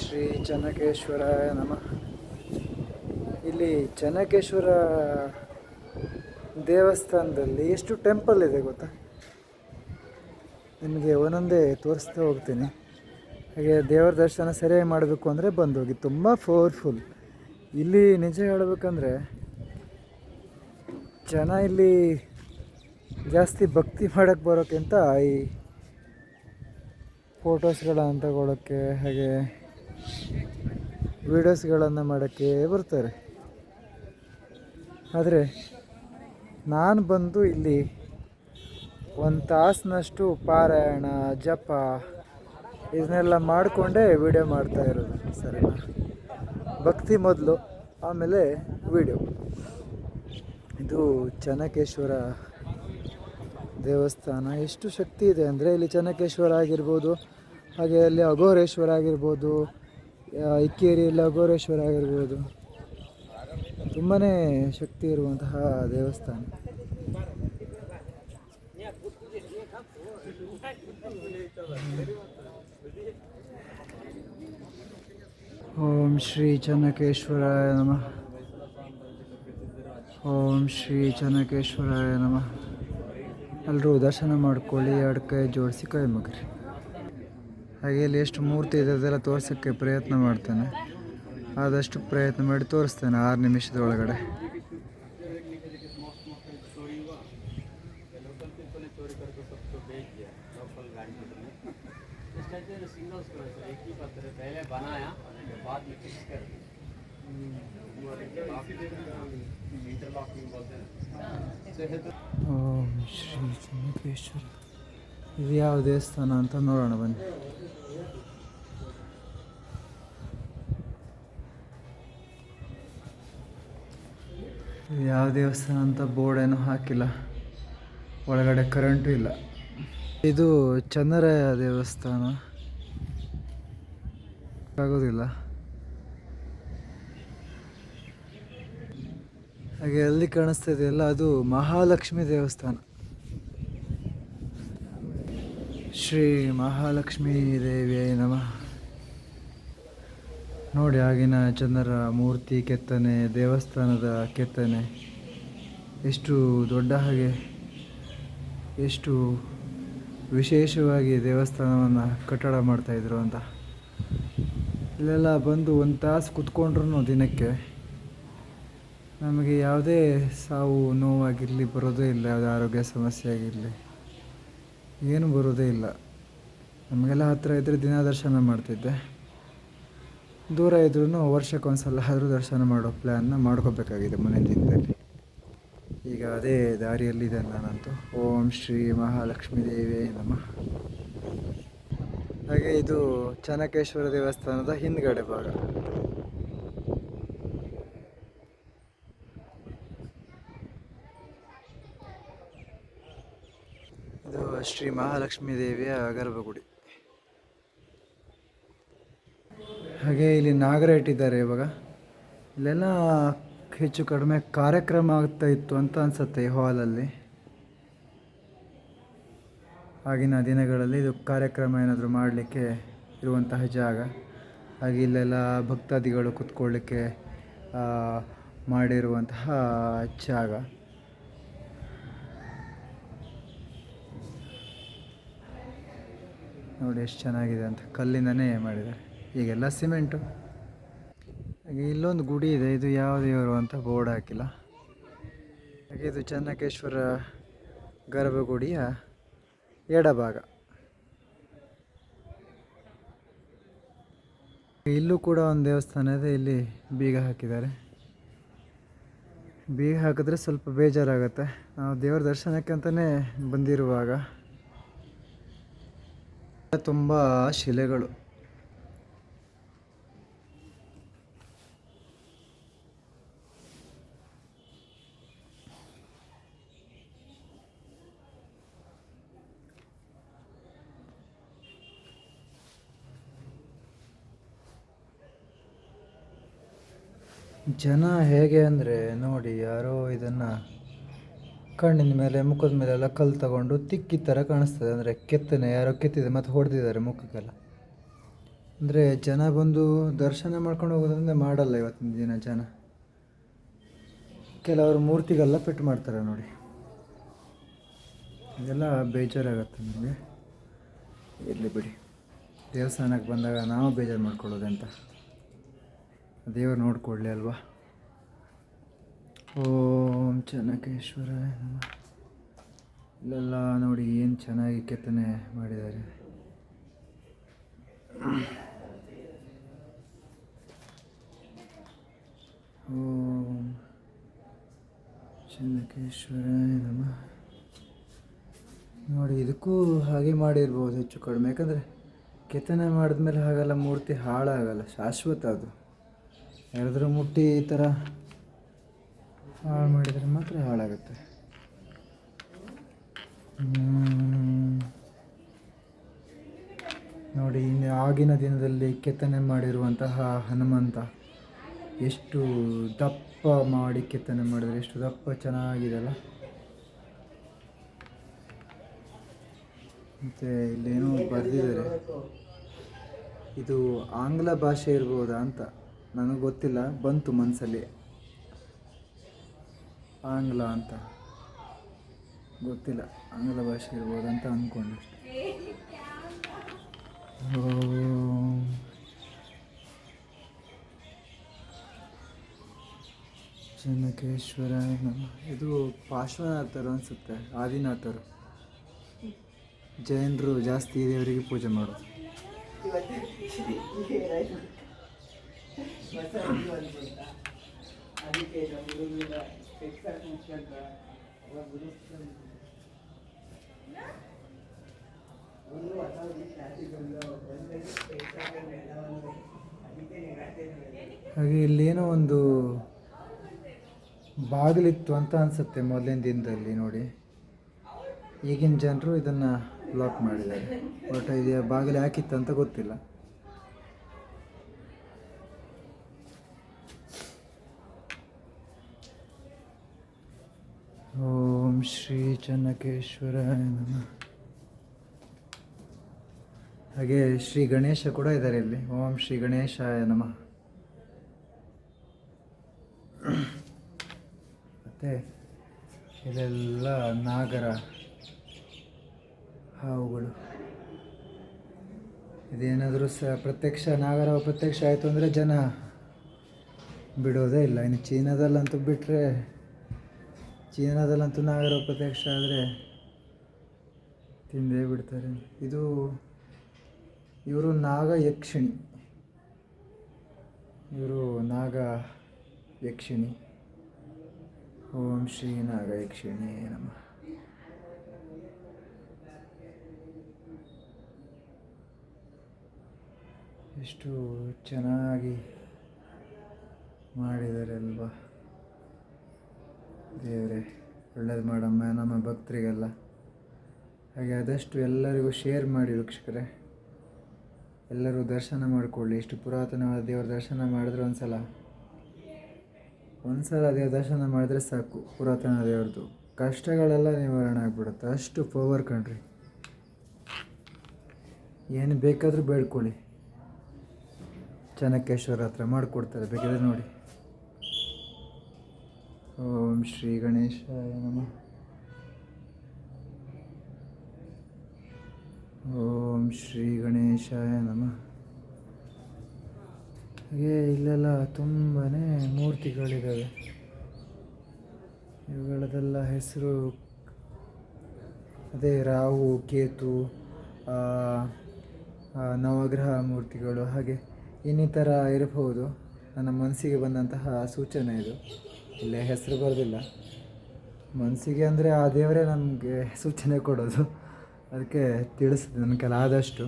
ಶ್ರೀ ಚನ್ನಕೇಶ್ವರ ನಮಃ. ಇಲ್ಲಿ ಚನ್ನಕೇಶ್ವರ ದೇವಸ್ಥಾನದಲ್ಲಿ ಎಷ್ಟು ಟೆಂಪಲ್ ಇದೆ ಗೊತ್ತಾ? ನಿಮಗೆ ಒಂದೊಂದೇ ತೋರಿಸ್ತಾ ಹೋಗ್ತೀನಿ. ಹಾಗೆ ದೇವರ ದರ್ಶನ ಸರಿಯಾಗಿ ಮಾಡಬೇಕು ಅಂದರೆ ಬಂದೋಗಿ, ತುಂಬ ಪವರ್ಫುಲ್ ಇಲ್ಲಿ ನಿಜ ಹೇಳಬೇಕಂದ್ರೆ ಜನ ಇಲ್ಲಿ ಜಾಸ್ತಿ ಭಕ್ತಿ ಮಾಡೋಕ್ಕೆ ಬರೋಕ್ಕಿಂತ ಈ ಫೋಟೋಸ್ಗಳನ್ನು ತಗೊಳ್ಳೋಕ್ಕೆ ಹಾಗೆ ವೀಡಿಯೋಸ್ಗಳನ್ನು ಮಾಡೋಕ್ಕೆ ಬರ್ತಾರೆ. ಆದರೆ ನಾನು ಬಂದು ಇಲ್ಲಿ ಒಂದು ತಾಸಿನಷ್ಟು ಪಾರಾಯಣ ಜಪ ಇದನ್ನೆಲ್ಲ ಮಾಡಿಕೊಂಡೇ ವಿಡಿಯೋ ಮಾಡ್ತಾ ಇರೋದು, ಸರಿನಾ? ಭಕ್ತಿ ಮೊದಲು, ಆಮೇಲೆ ವಿಡಿಯೋ. ಇದು ಚೆನ್ನಕೇಶ್ವರ ದೇವಸ್ಥಾನ. ಎಷ್ಟು ಶಕ್ತಿ ಇದೆ ಅಂದರೆ ಇಲ್ಲಿ ಚೆನ್ನಕೇಶ್ವರ ಆಗಿರ್ಬೋದು, ಹಾಗೆ ಅಲ್ಲಿ ಅಘೋರೇಶ್ವರ ಆಗಿರ್ಬೋದು ಆ, ಇಕ್ಕೇರಿಯಲ್ಲಿ ಗೋರೇಶ್ವರ ಆಗಿರ್ಬೋದು. ತುಂಬಾ ಶಕ್ತಿ ಇರುವಂತಹ ದೇವಸ್ಥಾನ. ಓಂ ಶ್ರೀ ಚನ್ನಕೇಶ್ವರಾಯ ನಮಃ. ಓಂ ಶ್ರೀ ಚನ್ನಕೇಶ್ವರಾಯ ನಮಃ. ಎಲ್ಲರೂ ದರ್ಶನ ಮಾಡ್ಕೊಳ್ಳಿ ಎರಡು ಕೈ ಜೋಡಿಸಿ ಕೈ ಮುಗ್ರಿ. ಹಾಗೆ ಇಲ್ಲಿ ಎಷ್ಟು ಮೂರ್ತಿ ಇದೆ ಅದೆಲ್ಲ ತೋರ್ಸೋಕ್ಕೆ ಪ್ರಯತ್ನ ಮಾಡ್ತೇನೆ. ಆದಷ್ಟು ಪ್ರಯತ್ನ ಮಾಡಿ ತೋರಿಸ್ತೇನೆ ಆರು ನಿಮಿಷದ ಒಳಗಡೆ ಓಂ ಶ್ರೀ ಚೆನ್ನಕೇಶ್ವರ ಇದು ಯಾವ ದೇವಸ್ಥಾನ ಅಂತ ನೋಡೋಣ ಬನ್ನಿ. ಯಾವ ದೇವಸ್ಥಾನ ಅಂತ ಬೋರ್ಡ್ ಏನೂ ಹಾಕಿಲ್ಲ. ಒಳಗಡೆ ಕರೆಂಟು ಇಲ್ಲ. ಇದು ಚನ್ನರಾಯ ದೇವಸ್ಥಾನ. ಆಗೋದಿಲ್ಲ. ಹಾಗೆ ಅಲ್ಲಿ ಕಾಣಿಸ್ತಾ ಇದೆಯಲ್ಲ ಅದು ಮಹಾಲಕ್ಷ್ಮಿ ದೇವಸ್ಥಾನ. ಶ್ರೀ ಮಹಾಲಕ್ಷ್ಮೀ ದೇವಿಯೇ ನಮಃ. ನೋಡಿ ಆಗಿನ ಚಂದ್ರ ಮೂರ್ತಿ ಕೆತ್ತನೆ, ದೇವಸ್ಥಾನದ ಕೆತ್ತನೆ, ಎಷ್ಟು ದೊಡ್ಡ ಹಾಗೆ, ಎಷ್ಟು ವಿಶೇಷವಾಗಿ ದೇವಸ್ಥಾನವನ್ನು ಕಟ್ಟಡ ಮಾಡ್ತಾಯಿದ್ರು ಅಂತ. ಇಲ್ಲೆಲ್ಲ ಬಂದು ಒಂದು ತಾಸು ಕುತ್ಕೊಂಡ್ರು ದಿನಕ್ಕೆ. ನಮಗೆ ಯಾವುದೇ ಸಾವು, ನೋವಾಗಿರಲಿ, ಬರೋದೇ ಇಲ್ಲ, ಯಾವುದೇ ಆರೋಗ್ಯ ಸಮಸ್ಯೆ ಆಗಿರಲಿ. ಏನು ಬರೋದೇ ಇಲ್ಲ. ನಮಗೆಲ್ಲ ಹತ್ತಿರ ಇದ್ದರೆ ದಿನ ದರ್ಶನ ಮಾಡ್ತಿದ್ದೆ. ದೂರ ಇದ್ರೂ ವರ್ಷಕ್ಕೊಂದ್ಸಲ ಆದರೂ ದರ್ಶನ ಮಾಡೋ ಪ್ಲ್ಯಾನ್ನ ಮಾಡ್ಕೋಬೇಕಾಗಿದೆ ಮುಂದಿನ ದಿನದಲ್ಲಿ. ಈಗ ಅದೇ ದಾರಿಯಲ್ಲಿದೆ ನಾನಂತೂ. ಓಂ ಶ್ರೀ ಮಹಾಲಕ್ಷ್ಮೀ ದೇವಿಯೇ ನಮಃ. ಹಾಗೆ ಇದು ಚನಕೇಶ್ವರ ದೇವಸ್ಥಾನದ ಹಿಂದ್ಗಡೆ ಭಾಗ ಇದು ಶ್ರೀ ಮಹಾಲಕ್ಷ್ಮೀ ದೇವಿಯ ಗರ್ಭಗುಡಿ. ಹಾಗೆ ಇಲ್ಲಿ ನಾಗರ ಇಟ್ಟಿದ್ದಾರೆ ಇವಾಗ. ಇಲ್ಲೆಲ್ಲ ಹೆಚ್ಚು ಕಡಿಮೆ ಕಾರ್ಯಕ್ರಮ ಆಗ್ತಾ ಇತ್ತು ಅಂತ ಅನ್ಸುತ್ತೆ ಈ ಹಾಲಲ್ಲಿ. ಆಗಿನ ದಿನಗಳಲ್ಲಿ ಇದು ಕಾರ್ಯಕ್ರಮ ಏನಾದರೂ ಮಾಡಲಿಕ್ಕೆ ಇರುವಂತಹ ಜಾಗ. ಹಾಗೆ ಇಲ್ಲೆಲ್ಲ ಭಕ್ತಾದಿಗಳು ಕುತ್ಕೊಳ್ಳಿಕ್ಕೆ ಮಾಡಿರುವಂತಹ ಜಾಗ. ನೋಡಿ ಎಷ್ಟು ಚೆನ್ನಾಗಿದೆ ಅಂತ ಕಲ್ಲಿಂದನೇ ಮಾಡಿದ್ದಾರೆ. ಈಗೆಲ್ಲ ಸಿಮೆಂಟು. ಹಾಗೆ ಇಲ್ಲೊಂದು ಗುಡಿ ಇದೆ, ಇದು ಯಾವ ದೇವರು ಅಂತ ಬೋರ್ಡ್ ಹಾಕಿಲ್ಲ. ಹಾಗೆ ಇದು ಚೆನ್ನಕೇಶ್ವರ ಗರ್ಭಗುಡಿಯ ಎಡಭಾಗ. ಇಲ್ಲೂ ಕೂಡ ಒಂದು ದೇವಸ್ಥಾನ ಇದೆ, ಇಲ್ಲಿ ಬೀಗ ಹಾಕಿದ್ದಾರೆ. ಬೀಗ ಹಾಕಿದ್ರೆ ಸ್ವಲ್ಪ ಬೇಜಾರಾಗುತ್ತೆ. ನಾವು ದೇವರ ದರ್ಶನಕ್ಕೆ ಅಂತಲೇ ಬಂದಿರುವಾಗ ತುಂಬ ಶಿಲೆಗಳು. ಜನ ಹೇಗೆ ಅಂದರೆ ನೋಡಿ ಯಾರೋ ಇದನ್ನು ಕಣ್ಣಿನ ಮೇಲೆ, ಮುಖದ ಮೇಲೆ ಎಲ್ಲ ಕಲ್ಲು ತಗೊಂಡು ತಿಕ್ಕಿ ಥರ ಕಾಣಿಸ್ತದೆ. ಅಂದರೆ ಕೆತ್ತನೆ, ಯಾರೋ ಕೆತ್ತಿದೆ ಮತ್ತು ಹೊಡೆದಿದ್ದಾರೆ ಮುಖಕ್ಕೆಲ್ಲ. ಅಂದರೆ ಜನ ಬಂದು ದರ್ಶನ ಮಾಡ್ಕೊಂಡು ಹೋಗೋದ್ರಿಂದ ಮಾಡಲ್ಲ ಇವತ್ತಿನ ದಿನ ಜನ. ಕೆಲವರು ಮೂರ್ತಿಗೆಲ್ಲ ಪೆಟ್ಟು ಮಾಡ್ತಾರೆ ನೋಡಿ. ಇದೆಲ್ಲ ಬೇಜಾರಾಗತ್ತೆ ನಮಗೆ. ಇರಲಿ ಬಿಡಿ. ದೇವಸ್ಥಾನಕ್ಕೆ ಬಂದಾಗ ನಾವು ಬೇಜಾರು ಅಂತ ದೇವರು ನೋಡ್ಕೊಳ್ಳಿ ಅಲ್ವಾ? ಓಂ ಚೆನ್ನಕೇಶ್ವರ ಇಲ್ಲೆಲ್ಲ ನೋಡಿ ಏನು ಚೆನ್ನಾಗಿ ಕೆತ್ತನೆ ಮಾಡಿದ್ದಾರೆ. ಓಂ ಚೆನ್ನಕೇಶ್ವರ ನಮಃ. ನೋಡಿ ಇದಕ್ಕೂ ಹಾಗೆ ಮಾಡಿರ್ಬೋದು ಹೆಚ್ಚು ಕಡಿಮೆ. ಯಾಕಂದರೆ ಕೆತ್ತನೆ ಮಾಡಿದ್ಮೇಲೆ ಹಾಗಲ್ಲ ಮೂರ್ತಿ ಹಾಳಾಗಲ್ಲ, ಶಾಶ್ವತ ಅದು. ಯಾರಾದರೂ ಮುಟ್ಟಿ ಈ ಥರ ಹಾಳು ಮಾಡಿದರೆ ಮಾತ್ರ ಹಾಳಾಗುತ್ತೆ. ನೋಡಿ, ಇನ್ನು ಆಗಿನ ದಿನದಲ್ಲಿ ಕೆತ್ತನೆ ಮಾಡಿರುವಂತಹ ಹನುಮಂತ ಎಷ್ಟು ದಪ್ಪ ಮಾಡಿ ಕೆತ್ತನೆ ಮಾಡಿದರೆ, ಎಷ್ಟು ದಪ್ಪ ಚೆನ್ನಾಗಿದೆ ಅಲ್ಲ. ಮತ್ತು ಇಲ್ಲೇನೋ ಬರೆದಿದ್ದಾರೆ. ಇದು ಆಂಗ್ಲ ಭಾಷೆ ಇರ್ಬೋದಾ ಅಂತ ನನಗೆ ಗೊತ್ತಿಲ್ಲ, ಬಂತು ಮನಸ್ಸಲ್ಲಿ ಆಂಗ್ಲ ಅಂತ. ಗೊತ್ತಿಲ್ಲ, ಆಂಗ್ಲ ಭಾಷೆ ಇರ್ಬೋದು ಅಂತ ಅಂದ್ಕೊಂಡೆ ಚೆನ್ನಕೇಶ್ವರ ಇದು ಪಾರ್ಶ್ವನಾಥರು ಅನಿಸುತ್ತೆ, ಆದಿನಾಥರು. ಜೈನರು ಜಾಸ್ತಿ ದೇವರಿಗೆ ಪೂಜೆ ಮಾಡೋದು. ಹಾಗೆ ಇಲ್ಲೇನೋ ಒಂದು ಬಾಗಿಲಿತ್ತು ಅಂತ ಅನಿಸುತ್ತೆ ಮೊದಲಿನ ದಿನದಲ್ಲಿ ನೋಡಿ. ಈಗಿನ ಜನರು ಇದನ್ನು ಬ್ಲಾಕ್ ಮಾಡಿದ್ದಾರೆ. ಬಟ್ ಇದು ಬಾಗಿಲು ಯಾಕಿತ್ತು ಅಂತ ಗೊತ್ತಿಲ್ಲ ಓಂ ಶ್ರೀ ಚೆನ್ನಕೇಶ್ವರಾಯ ನಮಃ. ಹಾಗೆ ಶ್ರೀ ಗಣೇಶ ಕೂಡ ಇದ್ದಾರೆ ಇಲ್ಲಿ. ಓಂ ಶ್ರೀ ಗಣೇಶಾಯ ನಮಃ. ಮತ್ತು ಇದೆಲ್ಲ ನಾಗರ ಹಾವುಗಳು. ಇದೇನಾದರೂ ಸ ಪ್ರತ್ಯಕ್ಷ ನಾಗರ ಪ್ರತ್ಯಕ್ಷ ಆಯಿತು ಅಂದರೆ ಜನ ಬಿಡೋದೇ ಇಲ್ಲ. ಇನ್ನು ಚೀನಾದಲ್ಲಂತೂ ಬಿಟ್ಟರೆ ಚೀನಾದಲ್ಲಂತೂ ನಾವಿರೋ ಪ್ರತ್ಯಕ್ಷ ಆದರೆ ತಿಂದೇ ಬಿಡ್ತಾರೆ. ಇದು ಇವರು ನಾಗ ಯಕ್ಷಿಣಿ. ಇವರು ನಾಗ ಯಕ್ಷಿಣಿ. ಓಂ ಶ್ರೀ ನಾಗ ಯಕ್ಷಿಣಿ ನಮ್ಮ ಎಷ್ಟು ಚೆನ್ನಾಗಿ ಮಾಡಿದ್ದಾರೆ ಅಲ್ವಾ. ದೇವರೇ, ಒಳ್ಳೇದು ಮಾಡಮ್ಮ, ನಮ್ಮ ಭಕ್ತರಿಗೆಲ್ಲ. ಹಾಗೆ ಆದಷ್ಟು ಎಲ್ಲರಿಗೂ ಶೇರ್ ಮಾಡಿ ವೀಕ್ಷಕರೇ. ಎಲ್ಲರೂ ದರ್ಶನ ಮಾಡಿಕೊಳ್ಳಿ. ಇಷ್ಟು ಪುರಾತನವಾದ ದೇವರ ದರ್ಶನ ಮಾಡಿದ್ರೆ ಒಂದ್ಸಲ. ಒಂದ್ಸಲ ದೇವ್ರ ದರ್ಶನ ಮಾಡಿದ್ರೆ ಸಾಕು ಪುರಾತನ ದೇವ್ರದ್ದು. ಕಷ್ಟಗಳೆಲ್ಲ ನಿವಾರಣೆ ಆಗ್ಬಿಡುತ್ತೆ. ಅಷ್ಟು ಪವರ್ ಕಣ್ರಿ. ಏನು ಬೇಕಾದರೂ ಬೇಡ್ಕೊಳ್ಳಿ. ಚೆನ್ನಕೇಶ್ವರ ಹತ್ರ ಮಾಡಿಕೊಡ್ತಾರೆ. ಬೇಕಿದ್ರೆ ನೋಡಿ. ಓಂ ಶ್ರೀ ಗಣೇಶಾಯ ನಮಃ. ಓಂ ಶ್ರೀ ಗಣೇಶಾಯ ನಮಃ. ಹಾಗೆ ಇಲ್ಲೆಲ್ಲ ತುಂಬಾ ಮೂರ್ತಿಗಳಿದ್ದಾವೆ ಇವುಗಳದೆಲ್ಲ ಹೆಸರು ಅದೇ ರಾಹು, ಕೇತು ನವಗ್ರಹ ಮೂರ್ತಿಗಳು ಹಾಗೆ ಇನ್ನಿತರ ಇರಬಹುದು. ನನ್ನ ಮನಸ್ಸಿಗೆ ಬಂದಂತಹ ಸೂಚನೆ ಇದು. ಇಲ್ಲೇ ಹೆಸರು ಬರೋದಿಲ್ಲ. ಮನಸ್ಸಿಗೆ ಅಂದರೆ ಆ ದೇವರೇ ನಮಗೆ ಸೂಚನೆ ಕೊಡೋದು. ಅದಕ್ಕೆ ತಿಳಿಸಿದೆ ನನ್ನ ಕೆಲ ಆದಷ್ಟು.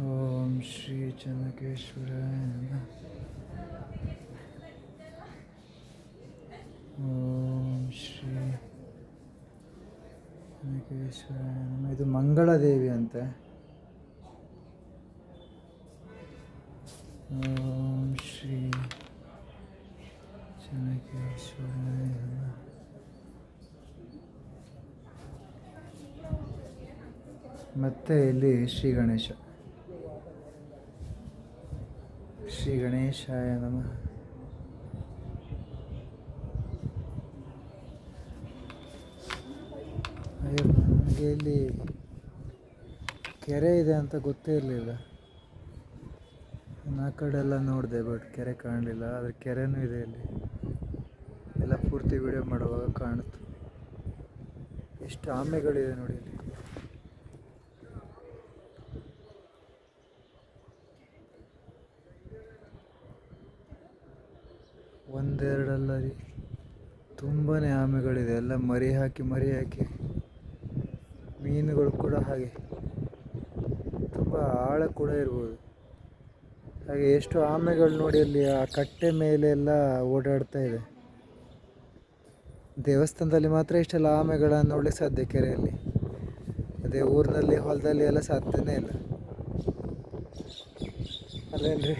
ಓಂ ಶ್ರೀ ಚೆನ್ನಕೇಶ್ವರಾಯ ನಮಃ ಓಂ ಶ್ರೀ ಚೆನ್ನಕೇಶ್ವರಾಯ ನಮ್ಮ ಇದು ಮಂಗಳದೇವಿ ಅಂತೆ. ಓಂ ಶ್ರೀ ಚೆನ್ನಕೇಶ್ವರನೇ ಮತ್ತು ಮತ್ತೆ ಇಲ್ಲಿ ಶ್ರೀ ಗಣೇಶ. ಶ್ರೀ ಗಣೇಶಾಯ ನಮಃ. ನನಗೆ ಇಲ್ಲಿ ಕೆರೆ ಇದೆ ಅಂತ ಗೊತ್ತೇ ಇರಲಿಲ್ಲ. ಆ ಕಡೆ ಎಲ್ಲ ನೋಡಿದೆ, ಬಟ್ ಕೆರೆ ಕಾಣಲಿಲ್ಲ. ಆದರೆ ಕೆರೆನೂ ಇದೆ ಇಲ್ಲಿ. ಎಲ್ಲ ಪೂರ್ತಿ ವಿಡಿಯೋ ಮಾಡುವಾಗ ಕಾಣಿತು ಎಷ್ಟು ಆಮೆಗಳಿದೆ ನೋಡಿ ಇಲ್ಲಿ. ಒಂದೆರಡಲ್ಲ ರೀ ತುಂಬಾ ಆಮೆಗಳಿದೆ. ಎಲ್ಲ ಮರಿ ಹಾಕಿ ಮರಿ ಹಾಕಿ. ಮೀನುಗಳು ಕೂಡ ಹಾಗೆ. ತುಂಬ ಆಳ ಕೂಡ ಇರ್ಬೋದು. ಹಾಗೆ ಎಷ್ಟು ಆಮೆಗಳು ನೋಡಿ ಅಲ್ಲಿ ಆ ಕಟ್ಟೆ ಮೇಲೆ ಎಲ್ಲ ಓಡಾಡ್ತಾ ಇದೆ. ದೇವಸ್ಥಾನದಲ್ಲಿ ಮಾತ್ರ ಇಷ್ಟೆಲ್ಲ ಆಮೆಗಳನ್ನು ನೋಡಲಿಕ್ಕೆ ಸಾಧ್ಯ ಕೆರೆಯಲ್ಲಿ. ಅದೇ ಊರಿನಲ್ಲಿ, ಹೊಲದಲ್ಲಿ ಎಲ್ಲ ಸಾಧ್ಯನೇ ಇಲ್ಲ. ಅಲ್ಲೇನ್ರಿ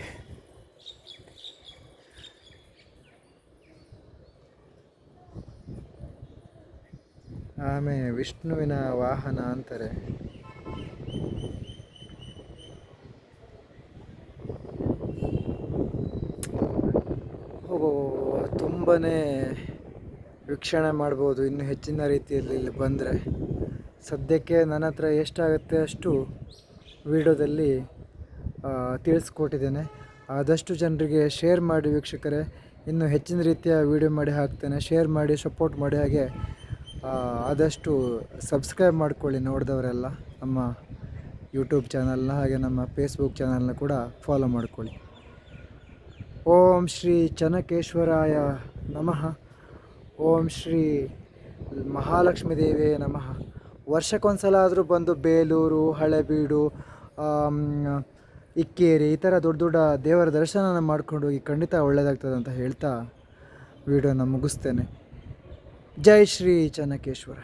ಆಮೆ ವಿಷ್ಣುವಿನ ವಾಹನ ಅಂತಾರೆ. ತುಂಬಾ ತುಂಬನೇ ವೀಕ್ಷಣೆ ಮಾಡ್ಬೋದು. ಇನ್ನು ಹೆಚ್ಚಿನ ರೀತಿಯಲ್ಲಿ ಇಲ್ಲಿ ಬಂದರೆ ಸದ್ಯಕ್ಕೆ ನನ್ನ ಹತ್ರ ಎಷ್ಟಾಗುತ್ತೆ ಅಷ್ಟು ವಿಡಿಯೋದಲ್ಲಿ ತಿಳಿಸ್ಕೊಟ್ಟಿದ್ದೇನೆ. ಆದಷ್ಟು ಜನರಿಗೆ ಶೇರ್ ಮಾಡಿ ವೀಕ್ಷಕರೇ. ಇನ್ನು ಹೆಚ್ಚಿನ ರೀತಿಯ ವಿಡಿಯೋ ಮಾಡಿ ಹಾಕ್ತೇನೆ. ಶೇರ್ ಮಾಡಿ, ಸಪೋರ್ಟ್ ಮಾಡಿ ಹಾಗೆ ಆದಷ್ಟು ಸಬ್ಸ್ಕ್ರೈಬ್ ಮಾಡ್ಕೊಳ್ಳಿ ನೋಡಿದವರೆಲ್ಲ ನಮ್ಮ ಯೂಟ್ಯೂಬ್ ಚಾನಲ್ನ ಹಾಗೆ ನಮ್ಮ ಫೇಸ್ಬುಕ್ ಚಾನಲ್ನ ಕೂಡ ಫಾಲೋ ಮಾಡ್ಕೊಳ್ಳಿ. ಓಂ ಶ್ರೀ ಚನಕೇಶ್ವರಾಯ ನಮಃ. ಓಂ ಶ್ರೀ ಮಹಾಲಕ್ಷ್ಮೀ ದೇವಿಯೇ ನಮಃ. ವರ್ಷಕ್ಕೊಂದ್ಸಲ ಆದರೂ ಬಂದು ಬೇಲೂರು, ಹಳೆಬೀಡು ಇಕ್ಕೇರಿ ಈ ಥರ ದೊಡ್ಡ ದೊಡ್ಡ ದೇವರ ದರ್ಶನ ಮಾಡ್ಕೊಂಡು ಹೋಗಿ ಖಂಡಿತ ಒಳ್ಳೆಯದಾಗ್ತದೆ ಅಂತ ಹೇಳ್ತಾ ವಿಡಿಯೋನ ಮುಗಿಸ್ತೇನೆ. ಜೈ ಶ್ರೀ ಚನ್ನಕೇಶ್ವರ